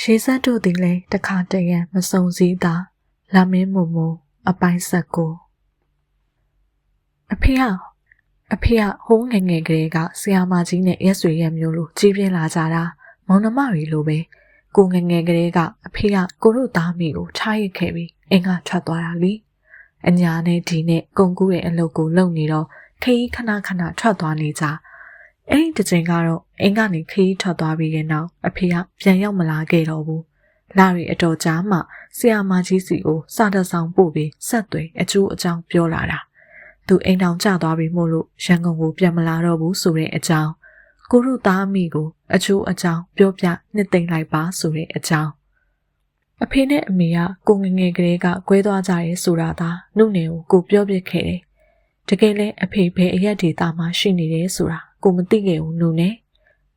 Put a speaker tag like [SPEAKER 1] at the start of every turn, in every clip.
[SPEAKER 1] ရှေးဆက်တို့သည်လည်းတခါတရံမစုံစည်းသာလာမင်းမုံမုံအပိုင်းဆက်ကိုအဖေဟာအဖေကဟိုးငယ်ငယ်ကလေးကဆရာမကြီးနဲ့ရက်ဆွေရက်မျိုးလိုကြီးပြင်းလာကြတာမောင်နှမတွေလိုပဲကိုငယ်ငယ်ကလေးကအဖေကကိုတို့သားမိကိုထားရစ်ခဲ့ပြီးအင်္ဂါထွက်သွားတာလीအညာနဲ့ဒီနဲ့ကုံကူးရဲ့အလုပ်ကိုလုပ်နေတော့ခရီးခဏခဏထွက်သွားနေကြ အဲ့ဒီတစ်ချိန်ကတော့အင်္ဂါနေခရီးထွက်သွားပြီးတဲ့နောက်အဖေကပြန်ရောက်မလာခဲ့တော့ဘူးလာရီအတော်ကြာမှဆရာမကြီးစီကိုစာတဆောင်ပို့ပြီးဆက်သွယ်အကျိုးအကြောင်းပြောလာတာသူအိမ်တောင်ကျသွားပြီမို့လို့ရန်ကုန်ကိုပြန်မလာတော့ဘူးဆိုတဲ့အကြောင်းကိုရုသားအမိကိုအချိုးအကြောင်းပြောပြနှစ်သိမ့်လိုက်ပါဆိုတဲ့အကြောင်းအဖေနဲ့အမေကကိုငငယ်ကလေးကကွဲသွားကြရဲဆိုတာသာနှုတ်နယ်ကိုကိုပြောပြခဲ့တယ်။တကယ်လဲအဖေဘယ်အရက်ဒေတာမှရှိနေတယ်ဆိုတာ ကိုမသိခဲ့ဘူးနှုတ်နဲ့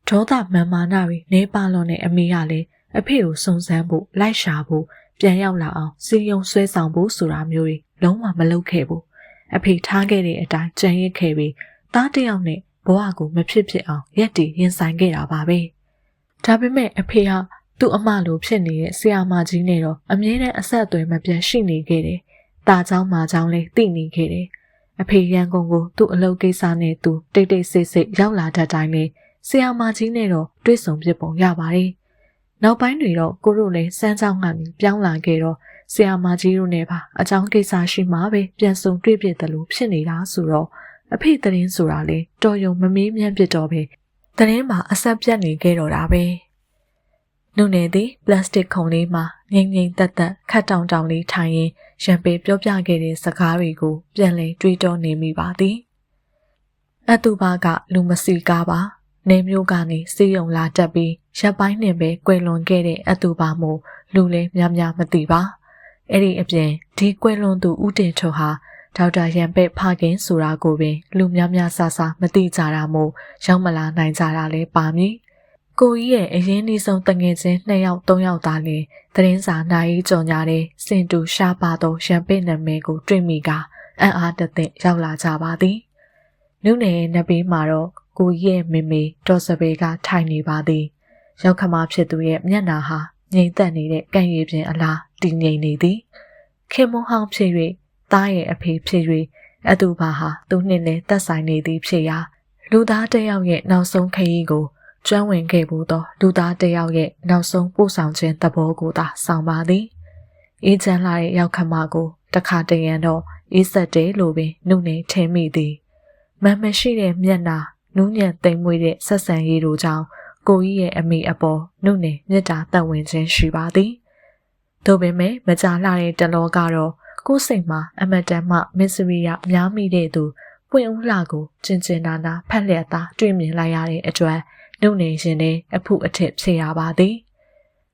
[SPEAKER 1] ဒေါသမန်မာနာတွေနေပါလွန်တဲ့အမေကလည်းအဖေကိုစုံစမ်းဖို့လိုက်ရှာဖို့ပြန်ရောက်လာအောင်စီယုံဆွဲဆောင်ဖို့ဆိုတာမျိုးတွေလုံးဝမလုပ်ခဲ့ဘူး။အဖေထားခဲ့တဲ့အတိုင်းကြံရစ်ခဲ့ပြီးသားတယောက်နဲ့ဘဝကိုမဖြစ်ဖြစ်အောင်ရက်တည်ရင်ဆိုင်ခဲ့တာပါပဲ။ဒါပေမဲ့အဖေဟာသူ့အမလိုဖြစ်နေတဲ့ဆရာမကြီးနဲ့တော့အမြဲတမ်းအဆက်အသွယ်မပြတ်ရှိနေခဲ့တယ်။ตาเจ้าမာเจ้าလည်းသိနေခဲ့တယ်။ အဖေရန်ကုန်ကိုသူ့အလုပ်ကိစ္စနဲ့သူတိတ်တိတ်ဆိတ်ဆိတ်ရောက်လာတတ်တိုင်းလေဆရာမကြီးနဲ့တော့တွေ့ဆုံဖြစ်ပုံရပါတယ်။နောက်ပိုင်းတွေတော့ကိုတို့လည်းစမ်းကြောင်းကနေပြောင်းလာခဲ့တော့ဆရာမကြီးတို့နဲ့ပါအကြောင်းကိစ္စရှိမှပဲပြန်ဆုံတွေ့ပြတယ်လို့ဖြစ်နေတာဆိုတော့အဖေတရင်ဆိုတာလေတော်ယုံမမေးမြန်းပြတော့ပဲတရင်မှာအဆက်ပြတ်နေခဲ့တော့တာပဲ နုနယ်သည်ပလတ်စတစ်ခုံလေးမှာငိမ့်ငိမ့်တက်တက်ခတ်တောင်တောင်လေးထိုင်ရင်ရံပေပြောပြခဲ့တဲ့စကားတွေကိုပြန်လည်တွေးတောနေမိပါသည်အတူပါကလူမစီကားပါနေမျိုးကနေစီးရုံလာတက်ပြီးရပ်ပိုင်းနဲ့ပဲကွယ်လွန်ခဲ့တဲ့အတူပါမို့လူလည်းများများမသိပါအဲ့ဒီအပြင်ဒီကွယ်လွန်သူဦးတင်ထွန်းဟာဒေါက်တာရန်ပဲ့ဖခင်ဆိုတာကိုပင် လူများများဆဆမသိကြတာမို့ရောက်မလာနိုင်ကြတာလည်းပါမည် ကိုကြီးရဲ့အရင်နှီးဆုံးတငယ်ချင်းနှစ်ယောက်သုံးယောက်သားလည်းသတင်းစာနိုင်ကြော်ညာတဲ့စင်တူရှားပါသောရန်ပဲ့နာမည်ကိုတွေ့မိကအံ့အားတသင့်ရောက်လာကြပါသည်နုနယ်နဘေးမှာတော့ကိုကြီးရဲ့မေမေဒေါ်စပေကထိုင်နေပါသည်ရောက်ခမဖြစ်သူရဲ့မျက်နာဟာငြိမ်သက်နေတဲ့ကံရည်ပြင်အလားတည်ငြိမ်နေသည်ခင်မဟောင်းဖြစ်၍သားရဲ့အဖေဖြစ်၍အတူပါဟာသူနှင့်လည်းသက်ဆိုင်နေသည်ဖြစ်ရာလူသားတစ်ယောက်ရဲ့နောက်ဆုံးခရီးကို ကျွမ်းဝင်ခဲ့မှုသောလူသားတစ်ယောက်ရဲ့နောက်ဆုံးပို့ဆောင်ခြင်းသဘောကိုသာဆောင်ပါသည်အေးချမ်းလာတဲ့ရောက်ခမကိုတခါတရံတော့အေးဆက်တယ်လို့ပင်နှုတ်နေထင်မိသည်မန်မရှိတဲ့မျက်နာနူးညံ့သိမ်မွေ့တဲ့ဆက်ဆံရေးတို့ကြောင့်ကိုကြီးရဲ့အမိအပေါ်နှုတ်နေမြတ်တာတက်ဝင်ခြင်းရှိပါသည်သို့ပေမဲ့မကြာလှတဲ့တလောကတော့ကိုယ်စိတ်မှာအမတန်မှမစ္စရိယများမိတဲ့သူပွင့်ဦးလှကိုကျင်ကျင်နာနာဖက်လျက်သားတွေ့မြင်လိုက်ရတဲ့အတွက် နှုတ်နေရှင်နဲ့အဖုအထစ်ဖြစ်ရပါသည်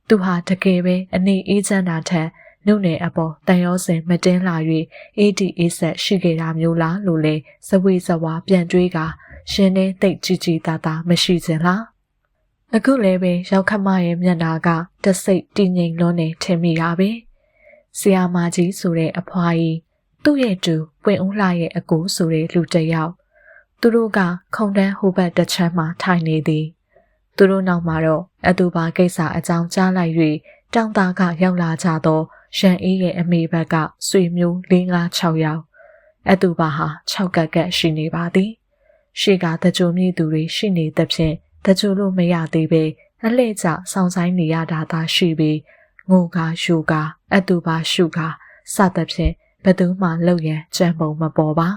[SPEAKER 1] သူဟာတကယ်ပဲအနေအေးချမ်းတာထက်နှုတ်နယ်အပေါ်တန်ရောစင်မတင်းလာ၍အေးဒီအေးဆက်ရှိခဲ့တာမျိုးလားလို့လဲစဝေးစဝါပြန်တွေးကရှင်နဲ့တိတ်ကြည်ကြည်သာသာမရှိခြင်းလားအခုလည်းပဲရောက်ခမရဲ့မျက်နာကတဆိတ်တည်ငြိမ်လွန်းနေထင်မိတာပဲဆရာမကြီးဆိုတဲ့အဖွားကြီးသူ့ရဲ့တူပွင့်ဦးလှရဲ့အကူဆိုတဲ့လူတစ်ယောက် သူတို့ကခုံတန်းဟိုဘက်တစ်ချမ်းမှာထိုင်နေသည်သူတို့နောက်မှာတော့အတူပါကိစ္စအကြောင်းကြားလိုက်၍တောင်သားကရောက်လာကြသောရန်အေးရဲ့အမေဘက်ကဆွေမျိုး၄၅6ယောက်အတူပါဟာ6ကက်ကက်ရှိနေပါသည်ရှေ့ကတကြိုမြည်သူတွေရှိနေသဖြင့်တကြိုလို့မရသေးပဲအလှည့်ကျစောင်းဆိုင်နေရတာသာရှိပြီးငိုကာရှူကာအတူပါရှုကာစသဖြင့်ဘသူမှလောက်ရန်ကြံပုံမပေါ်ပါ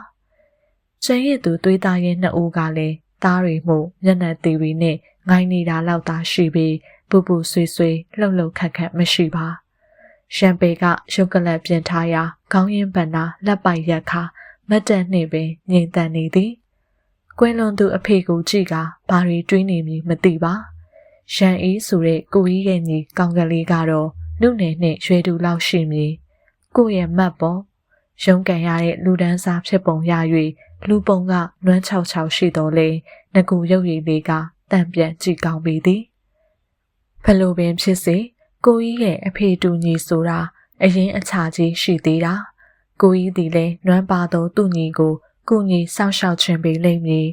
[SPEAKER 1] ကျန်ရည်သူသွေးသားရဲ့နှစ်ဦးကလည်းသားတွေမှုမျက်နှာသေးတွေနဲ့ငိုင်းနေတာလောက်သာရှိပြီးပူပူဆွေးဆွေးလှုပ်လှုပ်ခတ်ခတ်မရှိပါရှမ်ပေကရုပ်ကလပ်ပြင်ထားရာခေါင်းရင်းပန်နာလက်ပိုက်ရက်ခါမတ်တန်နှင့်ပင်ငြိမ်သက်နေသည်ကွင်းလွန်သူအဖေကိုကြည့်ကဘာတွေတွေးနေမည်မသိပါရန်အေးဆိုတဲ့ကိုကြီးရဲ့ညီကောင်ကလေးကတော့နုနယ်နဲ့ရွယ်တူလောက်ရှိမည်ကိုရဲ့မတ်ပေါ်ရုံးကန်ရတဲ့လူဒန်းစားဖြစ်ပုံရ၍ လူပုံကနွမ်းချောက်ချောက်ရှိတော်လေငကူရုပ်ရည်လေးကတံပြန်ကြည့်ကောင်းပေသည်ဖလိုပင်ဖြစ်စေကိုကြီးရဲ့အဖေတူညီဆိုတာအရင်အခြားကြီးရှိသေးတာကိုကြီးသည်လည်းနွမ်းပါသောသူ့ညီကိုကိုညီစောင့်ရှောက်ခြင်းပေလိမ့်မည်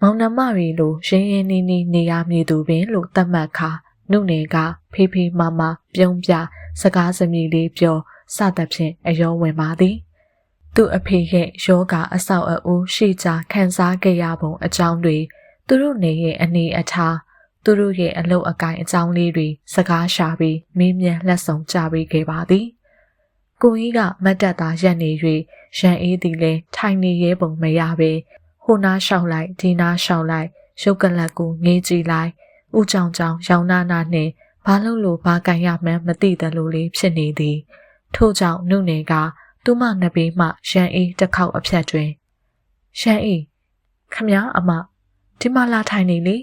[SPEAKER 1] မောင်နှမတွေလိုရင်းရင်းနှီးနှီးနေရမည်သူပင်လို့သတ်မှတ်ခါနှုတ်နယ်ကဖေးဖေးမမပြုံးပြစကားစမြည်လေးပြောစသဖြင့်အယောဝင်ပါသည် သူ့အဖေရဲ့ယောဂအဆောက်အဦရှိကြခံစားခဲ့ရပုံအကြောင်းတွေသူတို့နေရဲ့အနေအထားသူတို့ရဲ့အလုပ်အကင်အကြောင်းလေးတွေစကားရှာပြီးမင်းမြန်လက်ဆောင်ကြပေးခဲ့ပါသည်ကိုကြီးကမတ်တက်သားရက်နေ၍ရန်အေးသည်လည်းထိုင်နေရဲပုံမရပဲဟိုနားလျှောက်လိုက်ဒီနားလျှောက်လိုက်ရုပ်ကလတ်ကိုငေးကြည့်လိုက်ဥကြောင်ကြောင်ရောင်နာနာနှင့်ဘာလို့လို့ဘာကန်ရမှန်းမသိတယ်လို့လေးဖြစ်နေသည်ထို့ကြောင့်နုနယ်က သူမနှစ်ပေမှရန်အေးတစ်ခေါက်အဖြတ်တွင်ရန်အေးခမည်းအမဒီမှာလာထိုင်နေလေ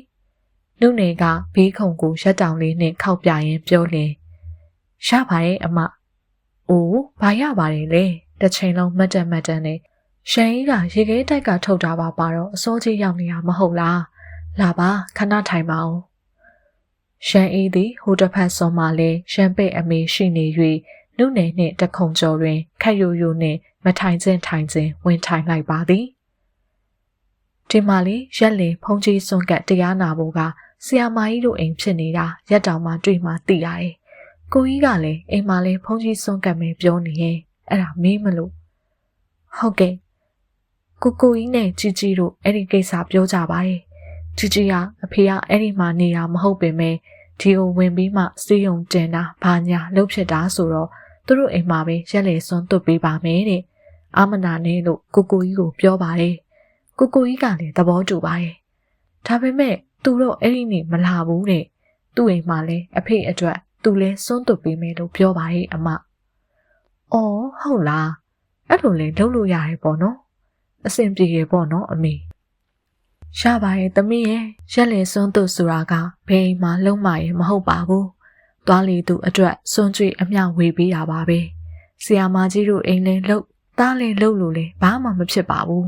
[SPEAKER 1] နုနယ်ကဘေးခုံကိုရက်တောင်လေးနဲ့ခောက်ပြရင်ပြောလင်ရပါရဲ့အမအိုးဘာရပါတယ်လဲတစ်ချိန်လုံးမတ်တက်မတ်တက်နဲ့ရှန်ကြီးကရေခဲတိုက်ကထုတ်တာပါပါတော့အစိုးကြီးရောက်နေတာမဟုတ်လားလာပါခဏထိုင်ပါဦးရှန်အေးသည်ဟိုတစ်ဖက်ဆုံးမှလည်းရှန်ပိတ်အမေရှိနေ၍ နုနယ်နှင့်တခုံကျော်တွင်ခက်ယိုယိုနှင့်မထိုင်ခြင်းထိုင်ခြင်းဝင်ထိုင်လိုက်ပါသည်ဒီမှာလေရက်လင်ဖုန်ကြီးစွန့်ကတ်တရားနာဖို့ကဆီယာမာကြီးတို့အိမ်ဖြစ်နေတာရက်တောင်မှတွေ့မှသိရတယ်။ကိုကြီးကလည်းအိမ်မှာလည်းဖုန်ကြီးစွန့်ကတ်မယ်ပြောနေရင်အဲ့ဒါမေးမလို့ဟုတ်ကဲ့ကိုကိုကြီးနဲ့ជីជីတို့အဲ့ဒီကိစ္စပြောကြပါရဲ့ជីជីကအဖေကအဲ့ဒီမှာနေတာမဟုတ်ပင်ပဲဒီကိုဝင်ပြီးမှစီးယုံတင်တာဘာညာလှုပ်ဖြစ်တာဆိုတော့ သူတို့အိမ်မှာပဲရက်လေစွန်းသွတ်ပေးပါမယ်တဲ့အာမနာနဲ့လို့ကိုကိုကြီးကိုပြောပါတယ်ကိုကိုကြီးကလည်းသဘောတူပါတယ်ဒါပေမဲ့သူတို့အဲ့ဒီနေ့မလာဘူးတဲ့သူ့အိမ်မှာလည်းအဖေအတွက်သူလည်းစွန်းသွတ်ပေးမယ်လို့ပြောပါရဲ့အမအော်ဟုတ်လားအဲ့လိုလဲလုပ်လို့ရတယ်ပေါ့နော်အဆင်ပြေရပေါ့နော်အမေရပါရဲ့သမီးရဲ့ရက်လေစွန်းသူဆိုတာကဘယ်မှာလုံးမရဲ့မဟုတ်ပါဘူး သွားလေသူအတွက်စွန့်ကြွေအမျှဝေပေးတာပါပဲဆီယာမကြီးတို့အိမ်လဲလှုပ်သားလဲလှုပ်လို့လဲဘာမှမဖြစ်ပါဘူး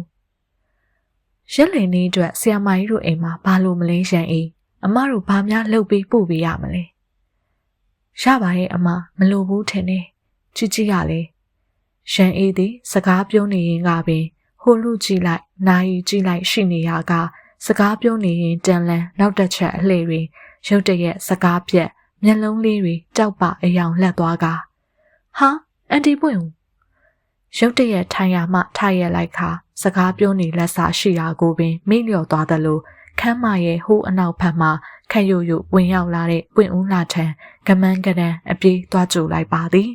[SPEAKER 1] ရက်လေနေအတွက်ဆီယာမကြီးတို့အိမ်မှာဘာလို့မလဲရန်အေးအမတို့ဘာများလှုပ်ပေးပို့ပေးရမလဲရပါရဲ့အမမလိုဘူးထင်တယ်ချီချီကလည်းရန်အေးသည်စကားပြောနေရင်ကပင်ဟိုလူကြည့်လိုက်နိုင်ကြည့်လိုက်ရှိနေရကစကားပြောနေရင်တန်လန်နောက်တစ်ချက်အလှည့်တွင်ရုတ်တရက်စကားပြက် မျက်လုံးလေးတွေတောက်ပအယောင်လှက်သွားကဟာအန်တီပွင့်ဦးရုတ်တရက်ထိုင်ရမှထိုင်ရလိုက်ခါစကားပြောနေလက်စာရှိရာကိုပင်မိလျော်သွားသလိုခမ်းမရဲ့ဟိုးအနောက်ဖက်မှခက်ရွရွဝင်ရောက်လာတဲ့ပွင့်ဦးလာထံကမန်းကရန်အပြေးသွားကြိုလိုက်ပါသည်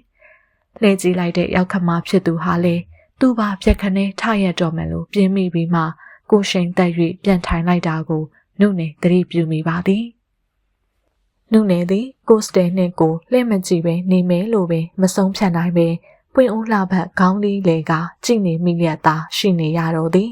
[SPEAKER 1] လှည့်ကြည့်လိုက်တဲ့ရောက်ခမဖြစ်သူဟာလေသူ့ဘာပြက်ခနဲထရက်တော်မယ်လို့ပြင်းမိပြီးမှကိုရှင်တက်၍ပြန်ထိုင်လိုက်တာကိုနုနေသတိပြုမိပါသည် နုနေသည်ကိုစတဲနှင့်ကိုလှည့်မကြည့်ပဲနေမယ်လို့ပင်မဆုံးဖြတ်နိုင်ပဲပွင့်ဦးလှဘက်ခေါင်းလေးလေကကြည့်နေမိလျက်သာရှိနေရတော့သည်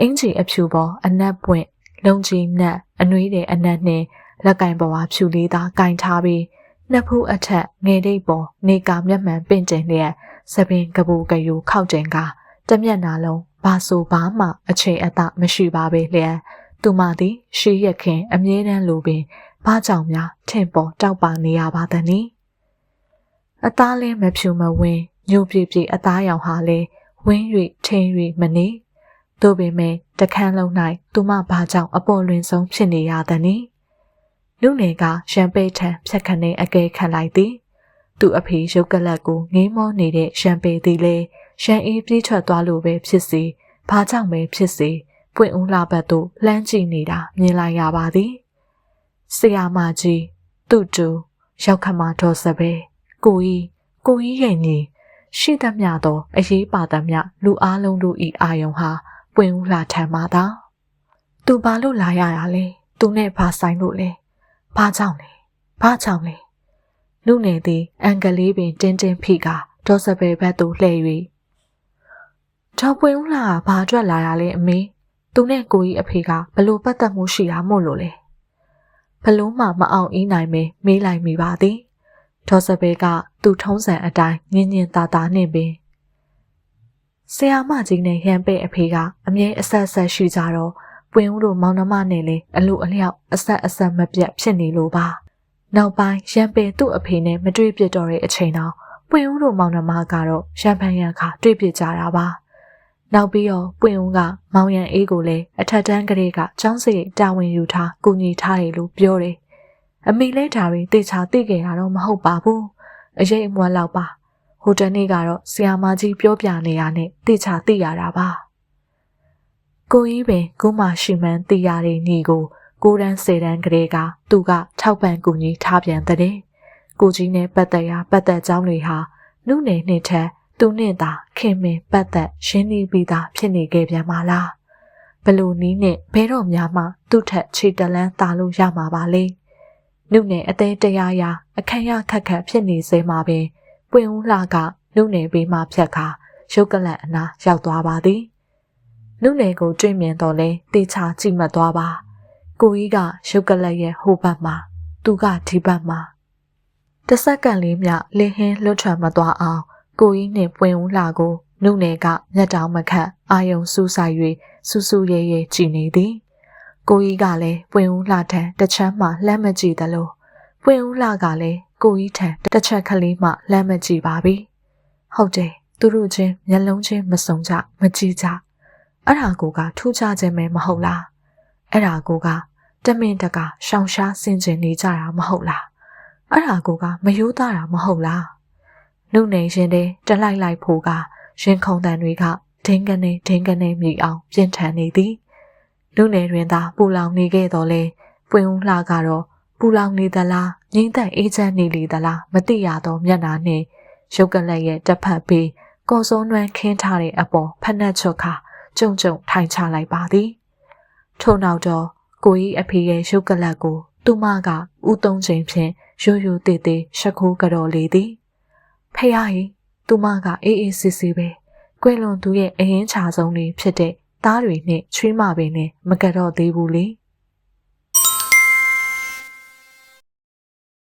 [SPEAKER 1] အင်ကြီးအဖြူပေါ်အနက်ပွင့်လုံကြီးနက်အနှွေးတဲ့အနက်နှင့်လက်ကင်ပေါ်ဟာဖြူလေးသာကင်ထားပြီးနှစ်ဖူးအထက်ငယ်တိတ်ပေါ်နေကာမျက်မှန်ပင့်ကျင်လျက်စပင်ကပူကယူခောက်တင်ကတမျက်နာလုံးဘာဆိုဘာမှအချိန်အသမရှိပါပဲလျက်သူမသည်ရှေးရခင်အမြဲတမ်းလိုပင် ဘာကြောင့်များထင်ပေါ်တောက်ပါနေရပါသနည်းအသားလဲမဖြူမဝင်းညိုပြပြအသားရောင်ဟာလဲဝင်း၍ထင်း၍မနေတို့ပေမဲ့တခန်းလုံး၌သူမဘာကြောင့်အပေါ်လွင်ဆုံးဖြစ်နေရသနည်းလူငယ်ကရန်ပိတ်ထံဖြတ်ခနဲအကဲခတ်လိုက်သည်သူ့အဖေရုပ်ကလတ်ကိုငေးမောနေတဲ့ရန်ပေသည်လေရန်အေးပြေးထွက်သွားလို့ပဲဖြစ်စီဘာကြောင့်ပဲဖြစ်စီပွင့်ဦးလာဘက်သို့လှမ်းကြည့်နေတာမြင်လိုက်ရပါသည် ဆရာမကြီးသူ့တူရောက်ခမတော်စပဲကိုကြီးကိုကြီးရဲ့ညီရှိသမျှသောအရေးပါသမျှလူအားလုံးတို့ဤအာယုံဟာပွင့်ဦးလာထံမှသာသူဘာလို့လာရတာလဲသူနဲ့ဘာဆိုင်လို့လဲဘာကြောင့်လဲဘာကြောင့်လဲလူနေသည်အန်ကလေးပင်တင်းတင်းဖိကဒေါ်စပယ်ဘက်သို့လှည့်၍ဒေါ်ပွင့်ဦးလာကဘာအတွက်လာရလဲအမေသူနဲ့ကိုကြီးအဖေကဘလို့ပတ်သက်မှုရှိတာမို့လို့လဲ ဘလို့မှမအောင်အင်းနိုင်မဲမေးလိုက်မိပါသည်ဒေါ်စပယ်ကသူ့ထုံးစံအတိုင်းညင်ညင်သာသာနှင့်ပင်ဆရာမကြီးနဲ့ရန်ပဲ့အဖေကအမြဲအဆက်ဆက်ရှိကြတော့ပွင့်ဦးတို့မောင်နှမနဲ့လေအလိုအလျောက်အဆက်အဆက်မပြတ်ဖြစ်နေလို့ပါနောက်ပိုင်းရန်ပယ်သူ့အဖေနဲ့မတွေ့ပြတော့တဲ့အချိန်တော့ပွင့်ဦးတို့မောင်နှမကတော့ရန်ဖန်ရန်ခါတွေ့ပြကြတာပါ နောက်ပြီးတော့ပွင့်ဦးကမောင်ရန်အေးကိုလည်းအထက်တန်းကလေးကចောင်းစိတ်တာဝန်ယူထားကူညီထားတယ်လို့ပြောတယ်အမေလဲဒါတွေတေချာသိခဲ့တာတော့မဟုတ်ပါဘူးအရေးအမွှက်လောက်ပါဟိုတနေ့ကတော့ဆီယာမကြီးပြောပြနေရနဲ့တေချာသိရတာပါကိုကြီးပင်ကိုမရှိမှန်းသိရတဲ့ညီကိုကိုရန်စေတန်းကလေးကသူကထောက်ပံ့ကူညီထားပြန်တဲ့ကိုကြီးနဲ့ပတ်သက်ရာပတ်သက်ကြောင်းတွေဟာနှုတ်နယ်နှစ်ထက် သူနဲ့သာခင်မင်ပတ်သက်ရှင်းနေပြီးသားဖြစ်နေခဲ့ပြန်ပါလားဘလို့နီးနဲ့ဘဲတော့များမှသူ့ထက်ခြေတလန်းတာလို့ရမှာပါလေနှုတ်နယ်အသေးတရားရာအခန့်ရခက်ခက်ဖြစ်နေစေမှာပင်ပွင့်ဦးလှကနှုတ်နယ်ဘေးမှဖြတ်ခါရုပ်ကလန့်အနာရောက်သွားပါသည်နှုတ်နယ်ကိုတွေ့မြင်တော့လဲတေချာကြည့်မှတ်သွားပါကိုကြီးကရုပ်ကလန့်ရဲ့ဟိုဘက်မှာသူကဒီဘက်မှာတစ်စက္ကန့်လေးမြလင်းဟင်းလွတ်ထွက်မသွားအောင် ကိုကြီးနှင့်ပွင့်ဦးလှကိုနှုတ်နယ်ကမျက်တောင်မခတ်အာယုံစူးဆိုင်၍စူးစူးရဲရဲကြည်နေသည်ကိုကြီးကလည်းပွင့်ဦးလှထံတစ်ချမ်းမှလှမ်းမကြည့်သလိုပွင့်ဦးလှကလည်းကိုကြီးထံတစ်ချက်ကလေးမှလှမ်းမကြည့်ပါပြီဟုတ်တယ်သူတို့ချင်းမျက်လုံးချင်းမစုံကြမကြည့်ကြအဲ့ဒါကိုကထူးခြားခြင်းပဲမဟုတ်လားအဲ့ဒါကိုကတမင်တကာရှောင်ရှားဆင်ကျင်နေကြတာမဟုတ်လားအဲ့ဒါကိုကမယိုးသားတာမဟုတ်လား နှုတ်နေရင်တည်းတလိုက်လိုက်ဖို့ကရင်ခုန်တန်တွေကဒင်းကနေဒင်းကနေမြည်အောင်ပြင်းထန်နေသည်နှုတ်နေတွင်သာပူလောင်နေခဲ့တော်လဲပွင့်ဦးလှကတော့ပူလောင်နေသလားငိမ့်သက်အေးချမ်းနေလေသလားမသိရတော့မျက်နာနှင့်ရုပ်ကလက်ရဲ့တစ်ဖက်ပေးကော်စုံနှွမ်းခင်းထားတဲ့အပေါ်ဖက်နှက်ချွတ်ခါကြုံကြုံထိုင်ချလိုက်ပါသည်ထို့နောက်တော့ကိုကြီးအဖေရဲ့ရုပ်ကလတ်ကိုသူမကဥသုံးချိန်ဖြင့်ရိုးရိုးသေးသေးရှက်ခိုးကြတော်လေသည် ဖះကြီးသူမကအေးအေးဆေးဆေးပဲကွယ်လွန်သူရဲ့အရင်ချာဆုံးလေးဖြစ်တဲ့သားတွေနဲ့ချွေးမပင်နဲ့မကတော့သေးဘူးလေ။